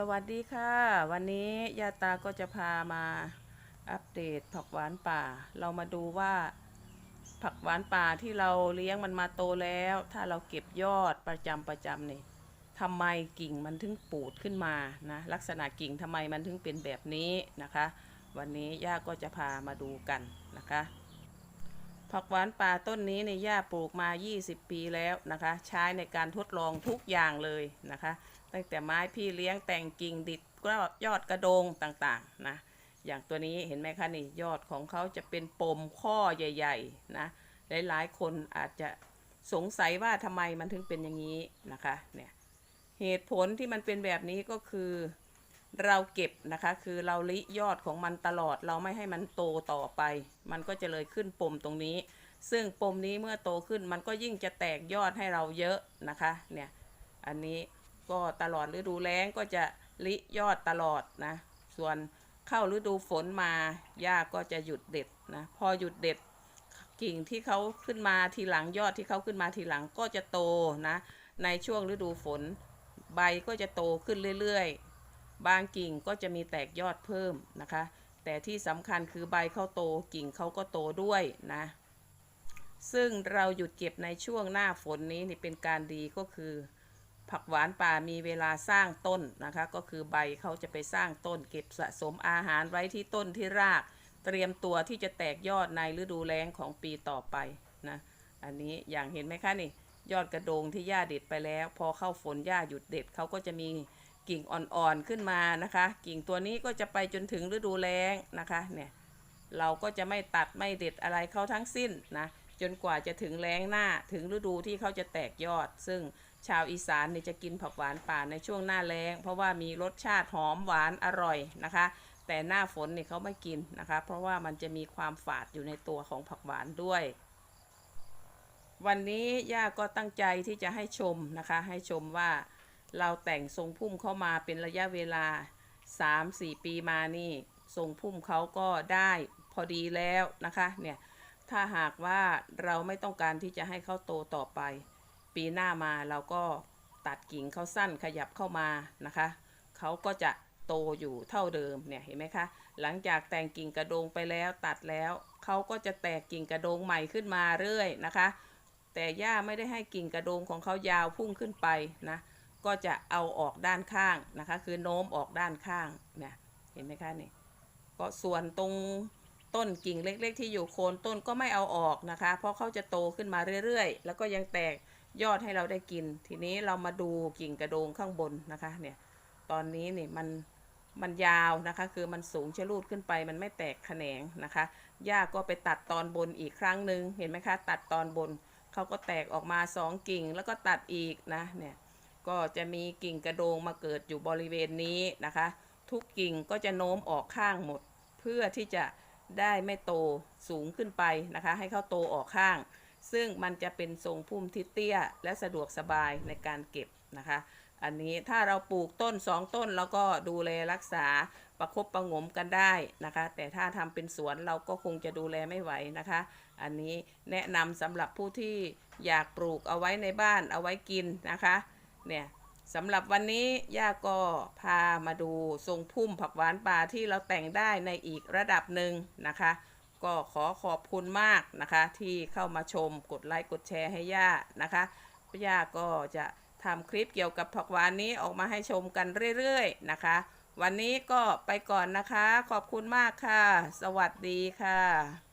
สวัสดีค่ะ วันนี้ยาตาก็จะพามาอัปเดตผักหวานป่า เรามาดูว่า ผักหวานป่าที่เราเลี้ยงมันมาโตแล้ว ถ้าเราเก็บยอดประจำประจำนี่ทำไมกิ่งมันถึงปูดขึ้นมานะลักษณะกิ่งทำไมมันถึงเป็นแบบนี้นะคะ วันนี้ย่าก็จะพามาดูกันนะคะ ผักหวานป่าต้นนี้ในย่าปลูกมา 20 ปีแล้วนะคะ ใช้ในการทดลองทุกอย่างเลยนะคะ ตั้งแต่ไม้พี่เลี้ยงแต่งกิ่งดิดก็ยอดกระโดงต่างๆนะอย่างตัวนี้เห็นไหมคะนี่ยอดของเขาจะเป็นปมข้อใหญ่ ๆ นะหลายๆ คนอาจจะสงสัยว่าทำไมมันถึงเป็นอย่างนี้นะคะเนี่ยเหตุผลที่มันเป็นแบบนี้ก็คือ เราเก็บนะคะคือเราลิยอดของมันตลอดเราไม่ให้มันโตต่อไป มันก็จะเลยขึ้นปมตรงนี้ ซึ่งปมนี้เมื่อโตขึ้นมันก็ยิ่งจะแตกยอดให้เราเยอะนะคะเนี่ยอันนี้ก็ตลอดฤดูแล้งก็จะลิยอดตลอดนะส่วนเข้าฤดูฝนมาหญ้าก็จะหยุดเด็ดนะพอหยุดเด็ดกิ่งที่เขาขึ้นมาทีหลังยอดที่เขาขึ้นมาทีหลังก็จะโตนะในช่วงฤดูฝนใบก็จะโตขึ้นเรื่อยๆ บางกิ่งก็จะมีแตกยอดเพิ่มนะคะ แต่ที่สำคัญคือใบเขาโตกิ่งเขาก็โตด้วยนะ ซึ่งเราหยุดเก็บในช่วงหน้าฝนนี้นี่เป็นการดีก็คือ ผักหวานป่ามีเวลาสร้างต้นนะคะ ก็คือใบเขาจะไปสร้างต้น เก็บสะสมอาหารไว้ที่ต้นที่ราก เตรียมตัวที่จะแตกยอดในฤดูแล้งของปีต่อไปนะ อันนี้อย่างเห็นไหมคะนี่ยอดกระโดงที่หญ้าเด็ดไปแล้ว พอเข้าฝนหญ้าหยุดเด็ดเขาก็จะมี กิ่งอ่อนๆขึ้นมานะคะ กิ่งตัวนี้ก็จะไปจนถึงฤดูแล้งนะคะเนี่ยเราก็จะไม่ตัดไม่เด็ดอะไรเขาทั้งสิ้นนะจนกว่าจะถึงแล้งหน้าถึงฤดูที่เขาจะแตกยอด ซึ่งชาวอีสานเนี่ยจะกินผักหวานป่าในช่วงหน้าแล้ง เพราะว่ามีรสชาติหอมหวานอร่อยนะคะ แต่หน้าฝนเนี่ยเขาไม่กินนะคะ เพราะว่ามันจะมีความฝาดอยู่ในตัวของผักหวานด้วย วันนี้ย่าก็ตั้งใจที่จะให้ชมนะคะ ให้ชมว่า เราแต่งทรงพุ่มเข้ามาเป็นระยะเวลา 3-4 ปีมานี่ทรงพุ่มเขาก็ได้พอดีแล้วนะคะเนี่ยถ้าหากว่าเราไม่ต้องการที่จะให้เขาโตต่อไป ปีหน้ามาเราก็ตัดกิ่งเขาสั้นขยับเข้ามานะคะเขาก็จะโตอยู่เท่าเดิมเนี่ยเห็นไหมคะ หลังจากแต่งกิ่งกระโดงไปแล้วตัดแล้วเขาก็จะแตกกิ่งกระโดงใหม่ขึ้นมาเรื่อยนะคะ แต่ย่าไม่ได้ให้กิ่งกระโดงของเขายาวพุ่งขึ้นไปนะ ก็จะเอาออกด้านข้างนะคะ คือโน้มออกด้านข้างเนี่ยเห็นไหมคะนี่ก็ส่วนตรงต้นกิ่งเล็ก ๆ ที่อยู่โคนต้นก็ไม่เอาออกนะคะ เพราะเขาจะโตขึ้นมาเรื่อยๆ แล้วก็ยังแตกยอดให้เราได้กิน ทีนี้เรามาดูกิ่งกระโดงข้างบนนะคะเนี่ยตอนนี้นี่มันมันยาวนะคะ คือมันสูงชะลูดขึ้นไป มันไม่แตกแขนงนะคะย่าก็ไปตัดตอนบนอีกครั้งหนึ่งเห็นไหมคะ ตัดตอนบนเขาก็แตกออกมาสองกิ่งแล้วก็ตัดอีกนะเนี่ย ก็จะมีกิ่งกระโดงมาเกิดอยู่บริเวณนี้นะคะ ทุกกิ่งก็จะโน้มออกข้างหมด เพื่อที่จะได้ไม่โตสูงขึ้นไปนะคะ ให้เขาโตออกข้าง ซึ่งมันจะเป็นทรงพุ่มที่เตี้ย และสะดวกสบายในการเก็บนะคะ อันนี้ถ้าเราปลูกต้นสองต้นแล้วก็ดูแลรักษาประคบประงมกันได้นะคะ แต่ถ้าทำเป็นสวนเราก็คงจะดูแลไม่ไหวนะคะ อันนี้แนะนำสำหรับผู้ที่อยากปลูกเอาไว้ในบ้านเอาไว้กินนะคะ เนี่ยสำหรับวันนี้ย่าก็พามาดูทรงพุ่มผักหวานป่าที่เราแต่งได้ในอีกระดับหนึ่งนะคะ ก็ขอขอบคุณมากนะคะ ที่เข้ามาชมกดไลค์กดแชร์ให้ย่านะคะย่าก็จะทำคลิปเกี่ยวกับผักหวานนี้ออกมาให้ชมกันเรื่อยๆนะคะ วันนี้ก็ไปก่อนนะคะ ขอบคุณมากค่ะ สวัสดีค่ะ